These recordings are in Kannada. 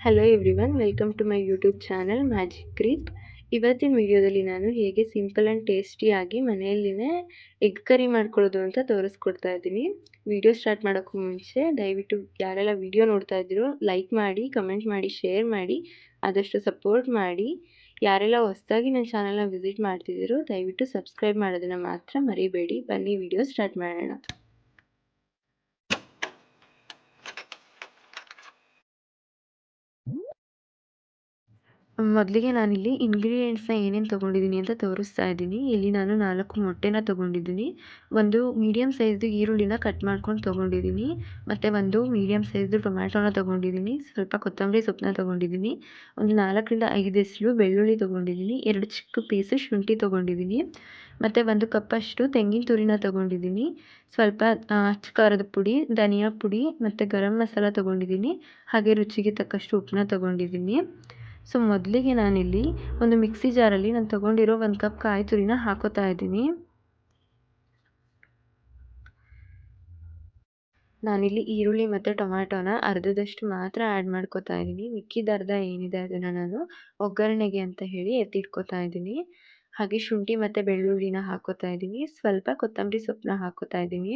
Hello everyone welcome to my YouTube channel magic creep ಇವತ್ತಿನ ವಿಡಿಯೋದಲ್ಲಿ ನಾನು ಹೇಗೆ ಸಿಂಪಲ್ ಆ್ಯಂಡ್ ಟೇಸ್ಟಿಯಾಗಿ ಮನೆಯಲ್ಲಿನೇ ಎಗ್ ಕರಿ ಮಾಡ್ಕೊಳ್ಳೋದು ಅಂತ ತೋರಿಸ್ಕೊಡ್ತಾ ಇದ್ದೀನಿ. ವಿಡಿಯೋ ಸ್ಟಾರ್ಟ್ ಮಾಡೋಕ್ಕೂ ಮುಂಚೆ ದಯವಿಟ್ಟು ಯಾರೆಲ್ಲ ವಿಡಿಯೋ ನೋಡ್ತಾ ಇದ್ದೀರೋ ಲೈಕ್ ಮಾಡಿ ಕಮೆಂಟ್ ಮಾಡಿ ಶೇರ್ ಮಾಡಿ, ಆದಷ್ಟು ಸಪೋರ್ಟ್ ಮಾಡಿ. ಯಾರೆಲ್ಲ ಹೊಸದಾಗಿ ನನ್ನ ಚಾನಲ್ನ ವಿಸಿಟ್ ಮಾಡ್ತಿದ್ದೀರೋ, ದಯವಿಟ್ಟು ಸಬ್ಸ್ಕ್ರೈಬ್ ಮಾಡೋದನ್ನು ಮಾತ್ರ ಮರಿಬೇಡಿ. ಬನ್ನಿ ವಿಡಿಯೋ ಸ್ಟಾರ್ಟ್ ಮಾಡೋಣ. ಮೊದಲಿಗೆ ನಾನಿಲ್ಲಿ ಇಂಗ್ರೀಡಿಯೆಂಟ್ಸ್ನ ಏನೇನು ತೊಗೊಂಡಿದ್ದೀನಿ ಅಂತ ತೋರಿಸ್ತಾ ಇದ್ದೀನಿ. ಇಲ್ಲಿ ನಾನು ನಾಲ್ಕು ಮೊಟ್ಟೆನ ತೊಗೊಂಡಿದ್ದೀನಿ. ಒಂದು ಮೀಡಿಯಮ್ ಸೈಜ್ದು ಈರುಳ್ಳಿನ ಕಟ್ ಮಾಡ್ಕೊಂಡು ತೊಗೊಂಡಿದ್ದೀನಿ. ಮತ್ತು ಒಂದು ಮೀಡಿಯಮ್ ಸೈಜ್ದು ಟೊಮ್ಯಾಟೋನ ತೊಗೊಂಡಿದ್ದೀನಿ. ಸ್ವಲ್ಪ ಕೊತ್ತಂಬರಿ ಸೊಪ್ಪನ್ನ ತೊಗೊಂಡಿದ್ದೀನಿ. ಒಂದು ನಾಲ್ಕರಿಂದ ಐದು ಹೆಸರು ಬೆಳ್ಳುಳ್ಳಿ ತೊಗೊಂಡಿದ್ದೀನಿ. ಎರಡು ಚಿಕ್ಕ ಪೀಸು ಶುಂಠಿ ತೊಗೊಂಡಿದ್ದೀನಿ. ಮತ್ತು ಒಂದು ಕಪ್ಪಷ್ಟು ತೆಂಗಿನ ತುರಿನ ತೊಗೊಂಡಿದ್ದೀನಿ. ಸ್ವಲ್ಪ ಖಾರದ ಪುಡಿ, ಧನಿಯಾ ಪುಡಿ ಮತ್ತು ಗರಂ ಮಸಾಲ ತೊಗೊಂಡಿದ್ದೀನಿ. ಹಾಗೆ ರುಚಿಗೆ ತಕ್ಕಷ್ಟು ಉಪ್ಪನ್ನ ತೊಗೊಂಡಿದ್ದೀನಿ. ಸೊ ಮೊದಲಿಗೆ ನಾನಿಲ್ಲಿ ಒಂದು ಮಿಕ್ಸಿ ಜಾರಲ್ಲಿ ನಾನು ತೊಗೊಂಡಿರೋ ಒಂದು ಕಪ್ ಕಾಯಿ ತುರಿನ ಹಾಕೋತಾ ಇದ್ದೀನಿ. ನಾನಿಲ್ಲಿ ಈರುಳ್ಳಿ ಮತ್ತು ಟೊಮ್ಯಾಟೋನ ಅರ್ಧದಷ್ಟು ಮಾತ್ರ ಆ್ಯಡ್ ಮಾಡ್ಕೋತಾ ಇದ್ದೀನಿ. ಮಿಕ್ಕಿದ ಅರ್ಧ ಏನಿದೆ ಅದನ್ನು ನಾನು ಒಗ್ಗರಣೆಗೆ ಅಂತ ಹೇಳಿ ಎತ್ತಿಟ್ಕೋತಾ ಇದ್ದೀನಿ. ಹಾಗೆ ಶುಂಠಿ ಮತ್ತು ಬೆಳ್ಳುಳ್ಳಿನ ಹಾಕೋತಾ ಇದ್ದೀನಿ. ಸ್ವಲ್ಪ ಕೊತ್ತಂಬರಿ ಸೊಪ್ಪನ್ನ ಹಾಕೋತಾ ಇದ್ದೀನಿ.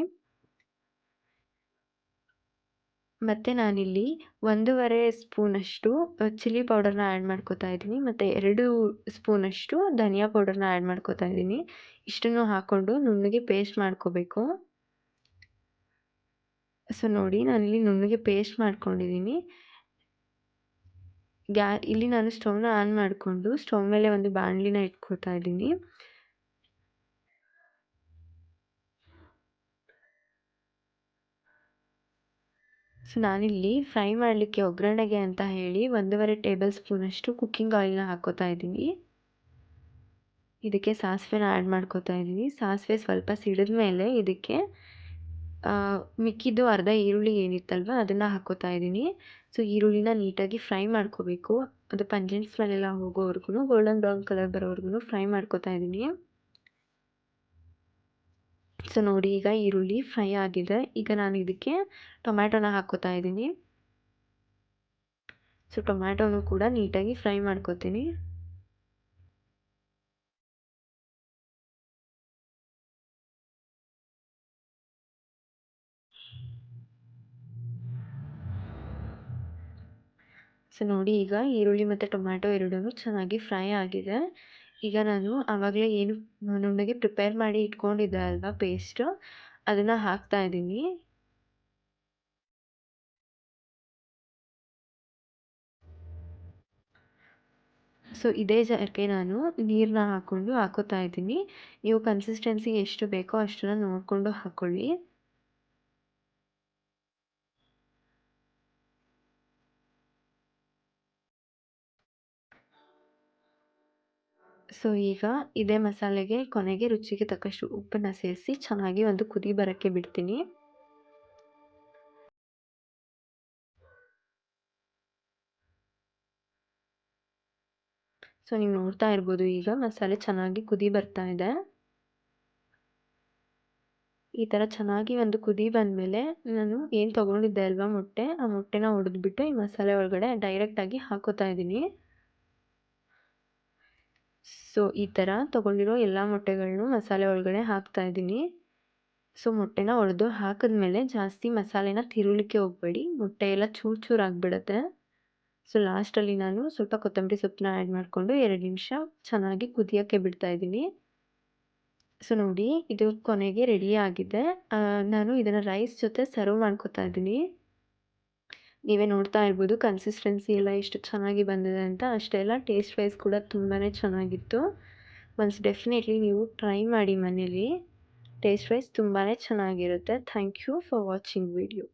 ಮತ್ತು ನಾನಿಲ್ಲಿ ಒಂದೂವರೆ ಸ್ಪೂನಷ್ಟು ಚಿಲ್ಲಿ ಪೌಡರ್ನ ಆ್ಯಡ್ ಮಾಡ್ಕೋತಾ ಇದ್ದೀನಿ. ಮತ್ತು ಎರಡು ಸ್ಪೂನಷ್ಟು ಧನಿಯಾ ಪೌಡರ್ನ ಆ್ಯಡ್ ಮಾಡ್ಕೋತಾ ಇದ್ದೀನಿ. ಇಷ್ಟನ್ನು ಹಾಕ್ಕೊಂಡು ನುಣ್ಣಗೆ ಪೇಸ್ಟ್ ಮಾಡ್ಕೋಬೇಕು. ಸೊ, ನೋಡಿ ನಾನಿಲ್ಲಿ ನುಣ್ಣಗೆ ಪೇಸ್ಟ್ ಮಾಡ್ಕೊಂಡಿದ್ದೀನಿ. ಗ್ಯಾ, ಇಲ್ಲಿ ನಾನು ಸ್ಟೌವ್ನ ಆನ್ ಮಾಡಿಕೊಂಡು ಸ್ಟೌವ್ ಮೇಲೆ ಒಂದು ಬಾಣಲಿನ ಇಟ್ಕೊತಾ ಇದ್ದೀನಿ. ಸೊ ನಾನಿಲ್ಲಿ ಫ್ರೈ ಮಾಡಲಿಕ್ಕೆ ಒಗ್ಗರಣೆಗೆ ಅಂತ ಹೇಳಿ ಒಂದೂವರೆ ಟೇಬಲ್ ಸ್ಪೂನಷ್ಟು ಕುಕ್ಕಿಂಗ್ ಆಯಿಲ್ನ ಹಾಕ್ಕೋತಾ ಇದ್ದೀನಿ. ಇದಕ್ಕೆ ಸಾಸಿವೆನ ಆ್ಯಡ್ ಮಾಡ್ಕೋತಾ ಇದ್ದೀನಿ. ಸಾಸಿವೆ ಸ್ವಲ್ಪ ಸಿಡಿದ ಮೇಲೆ ಇದಕ್ಕೆ ಮಿಕ್ಕಿದ್ದು ಅರ್ಧ ಈರುಳ್ಳಿ ಏನಿತ್ತಲ್ವ ಅದನ್ನು ಹಾಕೋತಾ ಇದ್ದೀನಿ. ಸೊ ಈರುಳ್ಳಿನ ನೀಟಾಗಿ ಫ್ರೈ ಮಾಡ್ಕೋಬೇಕು. ಅದು ಪಂಜೆಂಟ್ ಸ್ಮೆಲ್ಲೆಲ್ಲ ಹೋಗೋವರೆಗೂ ಗೋಲ್ಡನ್ ಬ್ರೌನ್ ಕಲರ್ ಬರೋವರೆಗೂ ಫ್ರೈ ಮಾಡ್ಕೋತಾ ಇದ್ದೀನಿ. ಸೊ ನೋಡಿ, ಈಗ ಈರುಳ್ಳಿ ಫ್ರೈ ಆಗಿದೆ. ಈಗ ನಾನು ಇದಕ್ಕೆ ಟೊಮ್ಯಾಟೊನ ಹಾಕೋತಾ ಇದ್ದೀನಿ. ಸೊ ಟೊಮ್ಯಾಟೊನು ಕೂಡ ನೀಟಾಗಿ ಫ್ರೈ ಮಾಡ್ಕೋತೀನಿ. ಸೊ ನೋಡಿ, ಈಗ ಈರುಳ್ಳಿ ಮತ್ತು ಟೊಮ್ಯಾಟೊ ಎರಡೂ ಚೆನ್ನಾಗಿ ಫ್ರೈ ಆಗಿದೆ. ಈಗ ನಾನು ಆವಾಗಲೇ ಏನು ನುಣ್ಣಗೆ ಪ್ರಿಪೇರ್ ಮಾಡಿ ಇಟ್ಕೊಂಡಿದ್ದೆ ಅಲ್ವಾ ಪೇಸ್ಟು ಅದನ್ನು ಹಾಕ್ತಾ ಇದ್ದೀನಿ. ಸೊ ಇದೇ ಜಾಗಕ್ಕೆ ನಾನು ನೀರನ್ನ ಹಾಕ್ಕೊಂಡು ಹಾಕೋತಾ ಇದ್ದೀನಿ. ನೀವು ಕನ್ಸಿಸ್ಟೆನ್ಸಿ ಎಷ್ಟು ಬೇಕೋ ಅಷ್ಟನ್ನು ನೋಡಿಕೊಂಡು ಹಾಕ್ಕೊಳ್ಳಿ ಸೊ, ಈಗ ಇದೇ ಮಸಾಲೆಗೆ ಕೊನೆಗೆ ರುಚಿಗೆ ತಕ್ಕಷ್ಟು ಉಪ್ಪನ್ನು ಸೇರಿಸಿ ಚೆನ್ನಾಗಿ ಒಂದು ಕುದಿ ಬರೋಕ್ಕೆ ಬಿಡ್ತೀನಿ. ಸೊ, ನೀವು ನೋಡ್ತಾ ಇರ್ಬೋದು, ಈಗ ಮಸಾಲೆ ಚೆನ್ನಾಗಿ ಕುದಿ ಬರ್ತಾ ಇದೆ. ಈ ಥರ ಚೆನ್ನಾಗಿ ಒಂದು ಕುದಿ ಬಂದಮೇಲೆ ನಾನು ಏನು ತೊಗೊಂಡಿದ್ದೆ ಅಲ್ವಾ ಮೊಟ್ಟೆ, ಆ ಮೊಟ್ಟೆನ ಹೊಡೆದ್ಬಿಟ್ಟು ಈ ಮಸಾಲೆ ಒಳಗಡೆ ಡೈರೆಕ್ಟಾಗಿ ಹಾಕೋತಾ ಇದ್ದೀನಿ. ಸೊ ಈ ಥರ ತೊಗೊಂಡಿರೋ ಎಲ್ಲ ಮೊಟ್ಟೆಗಳನ್ನು ಮಸಾಲೆ ಒಳಗಡೆ ಹಾಕ್ತಾ ಇದ್ದೀನಿ. ಸೊ ಮೊಟ್ಟೆನ ಒಡೆದು ಹಾಕಿದ್ಮೇಲೆ ಜಾಸ್ತಿ ಮಸಾಲೆನ ತಿರುಳಿಕ್ಕೆ ಹೋಗಬೇಡಿ. ಮೊಟ್ಟೆ ಎಲ್ಲ ಚೂರು ಚೂರು ಆಗಿಬಿಡತ್ತೆ. ಸೊ ಲಾಸ್ಟಲ್ಲಿ ನಾನು ಸ್ವಲ್ಪ ಕೊತ್ತಂಬರಿ ಸೊಪ್ಪನ್ನ ಆ್ಯಡ್ ಮಾಡಿಕೊಂಡು ಎರಡು ನಿಮಿಷ ಚೆನ್ನಾಗಿ ಕುದಿಯೋಕ್ಕೆ ಬಿಡ್ತಾ ಇದ್ದೀನಿ. ಸೊ ನೋಡಿ, ಇದು ಕೊನೆಗೆ ರೆಡಿ ಆಗಿದೆ. ನಾನು ಇದನ್ನು ರೈಸ್ ಜೊತೆ ಸರ್ವ್ ಮಾಡ್ಕೊತಾ ಇದ್ದೀನಿ. ನೀವೇ ನೋಡ್ತಾ ಇರ್ಬೋದು ಕನ್ಸಿಸ್ಟೆನ್ಸಿ ಎಲ್ಲ ಎಷ್ಟು ಚೆನ್ನಾಗಿ ಬಂದಿದೆ ಅಂತ. ಅಷ್ಟೇ ಅಲ್ಲ ಟೇಸ್ಟ್ ವೈಸ್ ಕೂಡ ತುಂಬಾ ಚೆನ್ನಾಗಿತ್ತು. ಒನ್ಸ್ ಡೆಫಿನೆಟ್ಲಿ ನೀವು ಟ್ರೈ ಮಾಡಿ ಮನೇಲಿ ಟೇಸ್ಟ್ ವೈಸ್ ತುಂಬಾ ಚೆನ್ನಾಗಿರುತ್ತೆ. Thank you for watching video